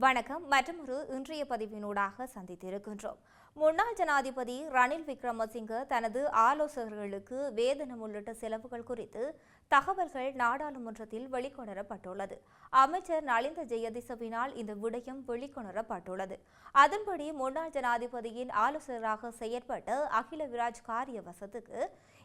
வணக்கம். மற்றொரு இன்றைய பதிவினூடாக சந்தித்திருக்கின்றோம். முன்னாள் ஜனாதிபதி ரணில் விக்ரமசிங்க தனது ஆலோசகர்களுக்கு வேதனம் உள்ளிட்ட செலவுகள் குறித்து தகவல்கள் நாடாளுமன்றத்தில் வெளிக்கொணரப்பட்டுள்ளது. அமைச்சர் நலிந்த ஜெயதிசவினால் இந்த விடயம் வெளிக்கொணரப்பட்டுள்ளது. அதன்படி முன்னாள் ஜனாதிபதியின் ஆலோசகராக செயற்பட்ட அகில விராஜ் காரியவசத்துக்கு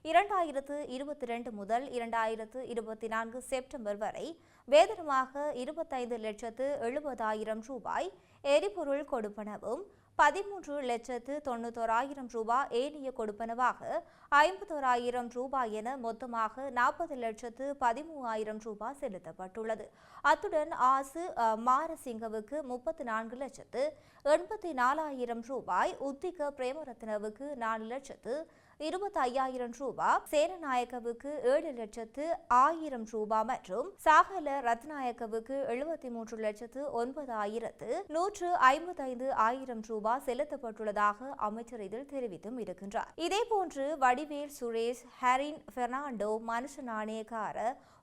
இரண்டாயிரத்து இருபத்தி ரெண்டு முதல் இரண்டாயிரத்து இருபத்தி நான்கு செப்டம்பர் வரை வேதனமாக இருபத்தைந்து லட்சத்து எழுபதாயிரம் ரூபாய் எரிபொருள் கொடுப்பனவும் பதிமூன்று லட்சத்து தொண்ணூத்தோராயிரம் ரூபாய் ஏனைய கொடுப்பனவாக ஐம்பத்தோராயிரம் ரூபாய் என மொத்தமாக நாற்பது லட்சத்து பதிமூவாயிரம் ரூபாய் செலுத்தப்பட்டுள்ளது. அத்துடன் ஆசு மாரசிங்கவுக்கு முப்பத்தி நான்கு லட்சத்து எண்பத்தி நாலாயிரம் ரூபாய் உத்திக பிரேமரத்னவுக்கு நாலு லட்சத்து இருபத்தி ஐயாயிரம் ரூபாய் சேரநாயக்கவுக்கு ஏழு லட்சத்து ஆயிரம் ரூபாய் மற்றும் சாகல ரத்நாயக்கவுக்கு எழுபத்தி மூன்று லட்சத்து ஒன்பதாயிரத்து நூற்று ஐம்பத்தைந்து ஆயிரம் ரூபாய் செலுத்தப்பட்டுள்ளதாக அமைச்சர் இதில் தெரிவித்தும் இருக்கின்றார். இதேபோன்று வடிவேல் சுரேஷ் ஹரின் பெர்னாண்டோ மனுஷ நாணயக்கார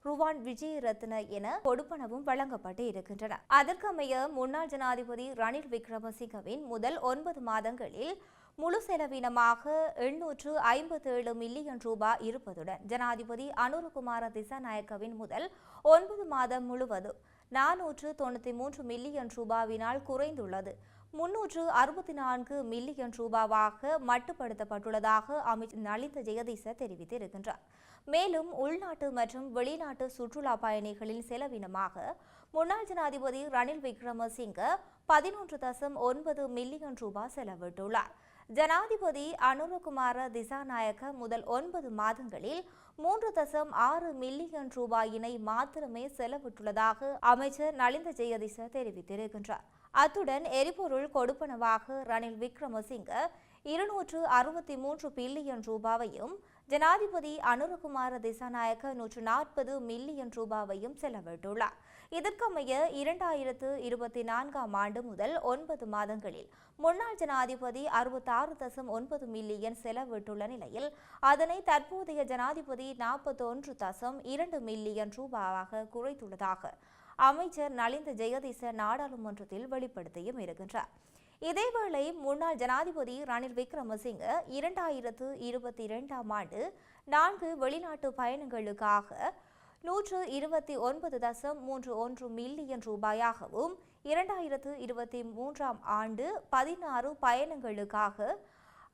ருவான் விஜயரத்ன என கொடுப்பனவும் வழங்கப்பட்டு இருக்கின்றன. அதற்கமைய முன்னாள் ஜனாதிபதி ரணில் விக்ரமசிங்கவின் முதல் ஒன்பது மாதங்களில் முழு செலவினமாக எண்ணூற்று ஐம்பத்தேழு மில்லியன் ரூபாய் இருப்பதுடன் ஜனாதிபதி அனுரகுமார திசாநாயக்கவின் முதல் ஒன்பது மாதம் முழுவதும் நானூற்று தொண்ணூற்றி மூன்று மில்லியன் ரூபாவினால் குறைந்துள்ளது. முன்னூற்று அறுபத்தி நான்கு மில்லியன் ரூபாவாக மட்டுப்படுத்தப்பட்டுள்ளதாக அமைச்சர் நலிந்த ஜெகதீச தெரிவித்திருக்கின்றார். மேலும் உள்நாட்டு மற்றும் வெளிநாட்டு சுற்றுலா பயணிகளின் செலவினமாக முன்னாள் ஜனாதிபதி ரணில் விக்ரமசிங்க பதினொன்று தசம் ஒன்பது மில்லியன் ரூபாய் செலவிட்டுள்ளார். ஜனாதிபதி அனுரகுமார திசாநாயக்க முதல் ஒன்பது மாதங்களில் மூன்று தசம் ஆறு மில்லியன் ரூபாயினை மாத்திரமே செலவிட்டுள்ளதாக அமைச்சர் நலிந்த ஜெயதிச தெரிவித்திருக்கின்றார். அத்துடன் எரிபொருள் கொடுப்பனவாக ரணில் விக்ரமசிங்க இருநூற்று அறுபத்தி மூன்று பில்லியன் ரூபாவையும் ஜனாதிபதி அனுரகுமார திசாநாயக்க நூற்று நாற்பது மில்லியன் ரூபாவையும் செலவிட்டுள்ளார். இதற்கமைய இரண்டாயிரத்து இருபத்தி நான்காம் ஆண்டு முதல் ஒன்பது மாதங்களில் முன்னாள் ஜனாதிபதி அறுபத்தாறு தசம் ஒன்பது மில்லியன் செலவிட்டுள்ள நிலையில் அதனை தற்போதைய ஜனாதிபதி நாற்பத்தொன்று தசம் இரண்டு மில்லியன் ரூபாவாக குறைத்துள்ளதாக அமைச்சர் நலிந்த ஜெயதிச நாடாளுமன்றத்தில் வெளிப்படுத்தியும் இருக்கின்றார். இதேவேளை முன்னாள் ஜனாதிபதி ரணில் விக்ரமசிங்க இரண்டாயிரத்து இருபத்தி இரண்டாம் ஆண்டு நான்கு வெளிநாட்டு பயணங்களுக்காக நூற்று இருபத்தி ஒன்பது தசம் மூன்று ஒன்று மில்லியன் ரூபாயாகவும் இரண்டாயிரத்து இருபத்தி மூன்றாம் ஆண்டு பதினாறு பயணங்களுக்காக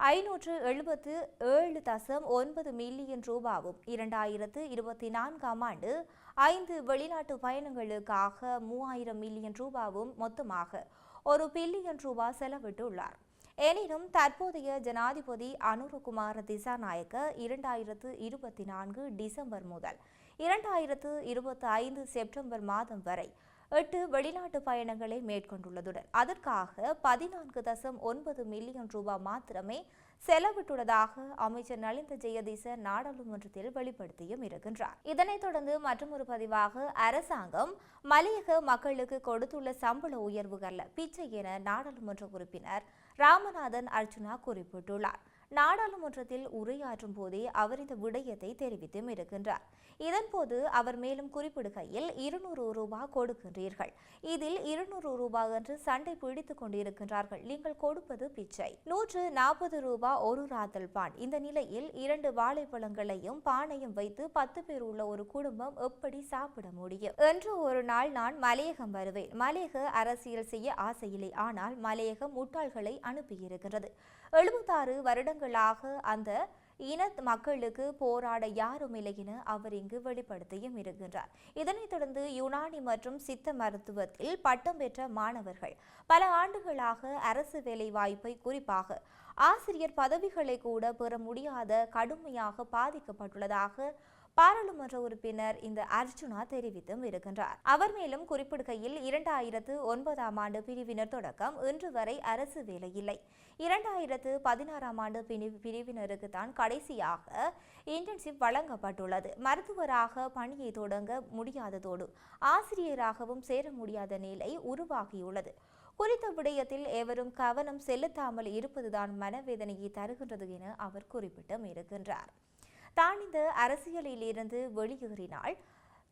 ஐநூற்று எழுபத்து ஏழு தசம் ஒன்பது மில்லியன் ரூபாவும் இரண்டாயிரத்து இருபத்தி நான்காம் ஆண்டு ஐந்து வெளிநாட்டு பயணங்களுக்காக மூவாயிரம் மில்லியன் ரூபாவும் மொத்தமாக ஒரு பில்லியன் ரூபாய் செலவிட்டுள்ளார். எனினும் தற்போதைய ஜனாதிபதி அனுரகுமார திசாநாயக்க இரண்டாயிரத்து இருபத்தி நான்கு டிசம்பர் முதல் இரண்டாயிரத்து இருபத்தி ஐந்து செப்டம்பர் மாதம் வரை எட்டு வெளிநாட்டு பயணங்களை மேற்கொண்டுள்ளதுடன் அதற்காக பதினான்கு தசம் ஒன்பது மில்லியன் ரூபாய் மாத்திரமே செலவிட்டுள்ளதாக அமைச்சர் நலிந்த ஜெயதீச நாடாளுமன்றத்தில் வெளிப்படுத்தியும் இருக்கின்றார். இதனைத் தொடர்ந்து மற்றொரு பதிவாக அரசாங்கம் மலையக மக்களுக்கு கொடுத்துள்ள சம்பள உயர்வுகள்ல பிச்சை என நாடாளுமன்ற உறுப்பினர் ராமநாதன் அர்ச்சுனா குறிப்பிட்டுள்ளார். நாடாளுமன்றத்தில் உரையாற்றும் போதே அவர் இந்த விடயத்தை தெரிவித்தும் இருக்கின்றார். இதன்போது அவர் மேலும் குறிப்பிடுகையில் இருநூறு ரூபாய் கொடுக்கின்றீர்கள். இதில் இருநூறு ரூபாய் என்று சண்டை பிடித்துக் கொண்டிருக்கின்றார்கள். நீங்கள் கொடுப்பது பிச்சை. நூற்று நாற்பது ரூபாய் ஒரு ராத்தல் பான். இந்த நிலையில் இரண்டு வாழைப்பழங்களையும் பானையும் வைத்து பத்து பேர் உள்ள ஒரு குடும்பம் எப்படி சாப்பிட முடியும்? என்று ஒரு நாள் நான் மலையகம் வருவேன். மலையக அரசியல் செய்ய ஆசையில்லை. ஆனால் மலையகம் முட்டாள்களை அனுப்பியிருக்கிறது எழுபத்தாறு வருடங்களாக அந்த இன மக்களுக்கு போராட யாரும் இல்லை என அவர் இங்கு வெளிப்படுத்தியும் இருக்கின்றார். இதனைத் தொடர்ந்து யுனானி மற்றும் சித்த மருத்துவத்தில் பட்டம் பெற்ற மாணவர்கள் பல ஆண்டுகளாக அரசு வேலை வாய்ப்பை குறிப்பாக ஆசிரியர் பதவிகளை கூட பெற முடியாத கடுமையாக பாதிக்கப்பட்டுள்ளதாக பாராளுமன்ற உறுப்பினர் இந்த அர்ஜுனா தெரிவித்தும் இருக்கின்றார். அவர் மேலும் குறிப்பிடுகையில் இரண்டாயிரத்து ஒன்பதாம் ஆண்டு பிரிவினர் தொடக்கம் இன்று வரை அரசு வேலை இல்லை. இரண்டாயிரத்து பதினாறாம் ஆண்டு பிரிவினருக்கு தான் கடைசியாக இன்டர்ன்ஷிப் வழங்கப்பட்டுள்ளது. மருத்துவராக பணியை தொடங்க முடியாததோடு ஆசிரியராகவும் சேர முடியாத நிலை உருவாகியுள்ளது. குறித்த விடயத்தில் எவரும் கவனம் செலுத்தாமல் இருப்பதுதான் மனவேதனையை தருகின்றது என அவர் குறிப்பிட்டும் இருக்கின்றார். தான் இந்த அரசியலில் இருந்து வெளியேறினால்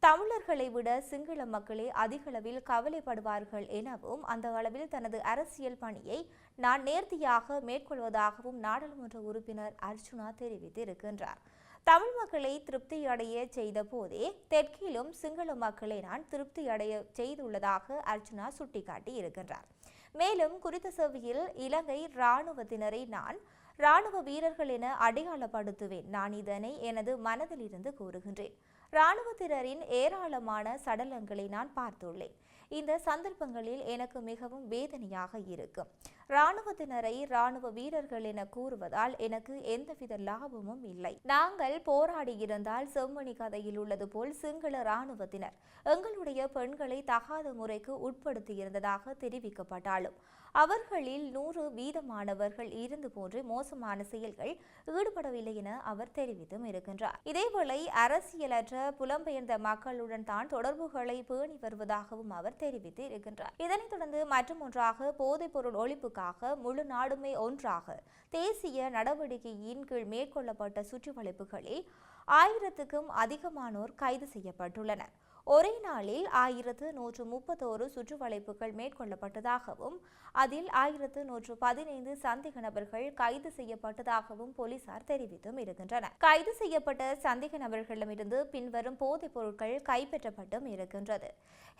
தமிழர்களை விட சிங்கள மக்களே அதிகளவில் கவலைப்படுவார்கள் எனவும் அந்த அளவில் தனது அரசியல் பணியை நான் நேர்த்தியாக மேற்கொள்வதாகவும் நாடாளுமன்ற உறுப்பினர் அர்ச்சுனா தெரிவித்திருக்கின்றார். தமிழ் மக்களை திருப்தி அடைய செய்த போதே தெற்கிலும் சிங்கள மக்களை நான் திருப்தி அடைய செய்துள்ளதாக அர்ச்சுனா சுட்டிக்காட்டி இருக்கின்றார் மேலும் குறித்த செவ்வியில் இலங்கை இராணுவத்தினரை நான் ராணுவ வீரர்கள் என அடையாளப்படுத்துவேன். நான் இதனை எனது மனதிலிருந்து கூறுகின்றேன். இராணுவத்தினரின் ஏராளமான சடலங்களை நான் பார்த்துள்ளேன். இந்த சந்தர்ப்பங்களில் எனக்கு மிகவும் வேதனையாக இருக்கும். இராணுவத்தினரை இராணுவ வீரர்கள் என கூறுவதால் எனக்கு எந்தவித லாபமும் இல்லை. நாங்கள் போராடி இருந்தால் செம்மணி கதையில் உள்ளது போல் சிங்கள இராணுவத்தினர் எங்களுடைய பெண்களை தகாத முறைக்கு உட்படுத்தியிருந்ததாக தெரிவிக்கப்பட்டாலும் அவர்களில் நூறு வீதமானவர்கள் இருந்து போன்று மோசமான செயல்கள் ஈடுபடவில்லை என அவர் தெரிவித்தும் இருக்கின்றார். இதேவேளை அரசியலற்ற புலம்பெயர்ந்த மக்களுடன் தான் தொடர்புகளை பேணி வருவதாகவும் அவர் தெரிவித்து இருக்கின்றார். இதனைத் தொடர்ந்து மற்றும் ஒன்றாக போதைப்பொருள் ஒழிப்புக்காக முழு நாடுமே ஒன்றாக தேசிய நடவடிக்கையின் கீழ் மேற்கொள்ளப்பட்ட சுற்றுவளைப்புகளில் ஆயிரத்துக்கும் அதிகமானோர் கைது செய்யப்பட்டுள்ளனர். ஒரே நாளில் ஆயிரத்து நூற்று முப்பத்தோரு சுற்றுவளைப்புகள் மேற்கொள்ளப்பட்டதாகவும் அதில் ஆயிரத்து நூற்று பதினைந்து சந்தேக நபர்கள் கைது செய்யப்பட்டதாகவும் போலீசார் தெரிவித்தும் இருக்கின்றனர். கைது செய்யப்பட்ட சந்தேக நபர்களிடமிருந்து பின்வரும் போதைப் பொருட்கள் கைப்பற்றப்பட்டும் இருக்கின்றது.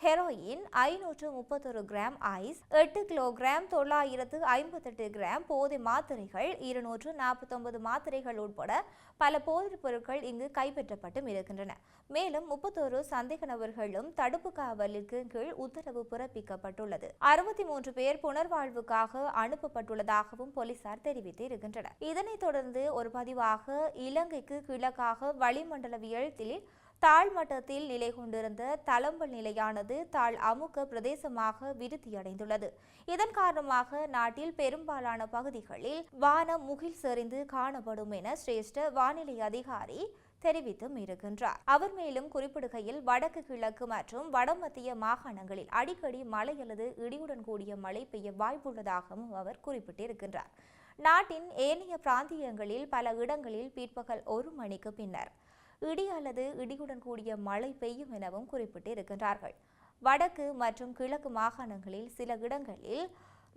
ஹெரோயின் ஐநூற்று முப்பத்தொரு கிராம் ஐஸ் எட்டு கிலோகிராம் தொள்ளாயிரத்து ஐம்பத்தெட்டு கிராம் போதை மாத்திரைகள் இருநூற்று நாற்பத்தொன்பது மாத்திரைகள் உட்பட பல போதைப் பொருட்கள் இங்கு கைப்பற்றப்பட்டும் இருக்கின்றன. மேலும் முப்பத்தோரு சந்தேக நபர்களும் தடுப்பு காவலுக்கு கீழ் உத்தரவு பிறப்பிக்கப்பட்டுள்ளது. அறுபத்தி மூன்று பேர் புனர்வாழ்வுக்காக அனுப்பப்பட்டுள்ளதாகவும் போலீசார் தெரிவித்து இருக்கின்றனர் இதனைத் தொடர்ந்து ஒரு பதிவாக இலங்கைக்கு கிழக்காக வளிமண்டலவியல் தாழ்மட்டத்தில் நிலை கொண்டிருந்த தளம்பல் நிலையானது தாழ் அமுக்க பிரதேசமாக விருத்தியடைந்துள்ளது. இதன் காரணமாக நாட்டில் பெரும்பாலான பகுதிகளில் வானம் முகில் செறிந்து காணப்படும் என சிரேஷ்ட வானிலை அதிகாரி தெரிவித்தும் இருக்கின்றார். அவர் மேலும் குறிப்பிடுகையில் வடக்கு கிழக்கு மற்றும் வடமத்திய மாகாணங்களில் அடிக்கடி மழை அல்லது இடியுடன் கூடிய மழை பெய்ய வாய்ப்புள்ளதாகவும் அவர் குறிப்பிட்டிருக்கின்றார். நாட்டின் ஏனைய பிராந்தியங்களில் பல இடங்களில் பிற்பகல் ஒரு மணிக்கு பின்னர் இடி அல்லது இடியுடன் கூடிய மழை பெய்யும் எனவும் குறிப்பிட்டிருக்கின்றார்கள். வடக்கு மற்றும் கிழக்கு மாகாணங்களில் சில இடங்களில்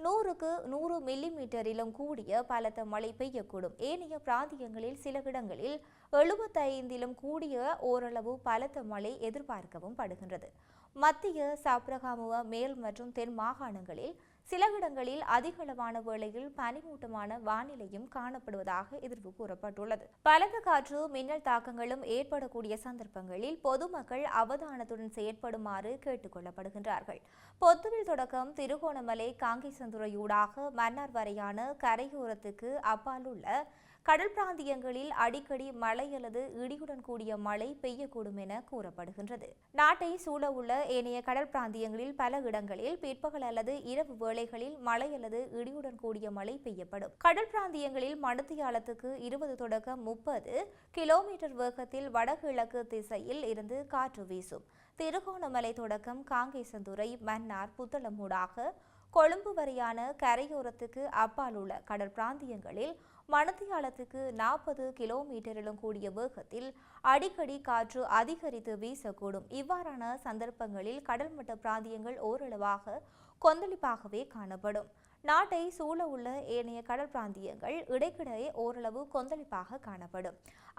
நூறுக்கு நூறு மில்லி மீட்டரிலும் கூடிய பலத்த மழை பெய்யக்கூடும். ஏனைய பிராந்தியங்களில் சில இடங்களில் எழுபத்தைந்திலும் கூடிய ஓரளவு பலத்த மழை எதிர்பார்க்கவும் படுகின்றது. மத்திய சாப்ரகாமுவ மேல் மற்றும் தென் மாகாணங்களில் சில இடங்களில் அதிகளவான வேளையில் பனிமூட்டமான வானிலையும் காணப்படுவதாக எதிர்வு கூறப்பட்டுள்ளது. பலத்த காற்று மின்னல் தாக்கங்களும் ஏற்படக்கூடிய சந்தர்ப்பங்களில் பொதுமக்கள் அவதானத்துடன் செயற்படுமாறு கேட்டுக் கொள்ளப்படுகின்றார்கள். பொத்துவில் தொடக்கம் திருகோணமலை காங்கேசந்துறையூடாக மன்னார் வரையான கரையோரத்துக்கு அப்பால் உள்ள கடல் பிராந்தியங்களில் அடிக்கடி மழை அல்லது இடியுடன் கூடிய மழை பெய்யக்கூடும் என கூறப்படுகின்றது. நாட்டை சூழவுள்ள ஏனைய கடல் பிராந்தியங்களில் பல இடங்களில் பிற்பகல் அல்லது இரவு வேளைகளில் மழை அல்லது இடியுடன் கூடிய மழை பெய்யப்படும். கடல் பிராந்தியங்களில் மணித்தியாலத்துக்கு இருபது தொடக்கம் முப்பது கிலோமீட்டர் வேகத்தில் வடகிழக்கு திசையில் இருந்து காற்று வீசும். திருகோணமலை தொடக்கம் காங்கேசந்துறை மன்னார் புத்தளமூடாக கொழும்பு வரையான கரையோரத்துக்கு அப்பால் உள்ள கடல் பிராந்தியங்களில் மணத்தியாலத்துக்கு நாற்பது கிலோமீட்டரிலும் கூடிய வேகத்தில் அடிக்கடி காற்று அதிகரித்து வீசக்கூடும். இவ்வாறான சந்தர்ப்பங்களில் கடல்மட்ட பிராந்தியங்கள் ஓரளவாக கொந்தளிப்பாகவே காணப்படும். நாட்டை சூழ உள்ள ஏனைய கடல் பிராந்தியங்கள் இடைக்கிடையே ஓரளவு கொந்தளிப்பாக காணப்படும்.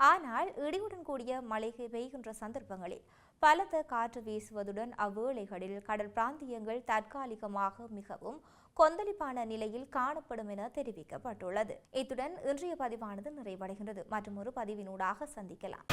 ஆனால் இடியுடன் கூடிய மழை பெய்கின்ற சந்தர்ப்பங்களில் பலத்த காற்று வீசுவதுடன் அவ்வேளைகளில் கடல் பிராந்தியங்கள் தற்காலிகமாக மிகவும் கொந்தளிப்பான நிலையில் காணப்படும் என தெரிவிக்கப்பட்டுள்ளது. இத்துடன் இன்றைய பதிவானது நிறைவடைகின்றது. மற்றும் ஒரு பதிவினூடாக சந்திக்கலாம்.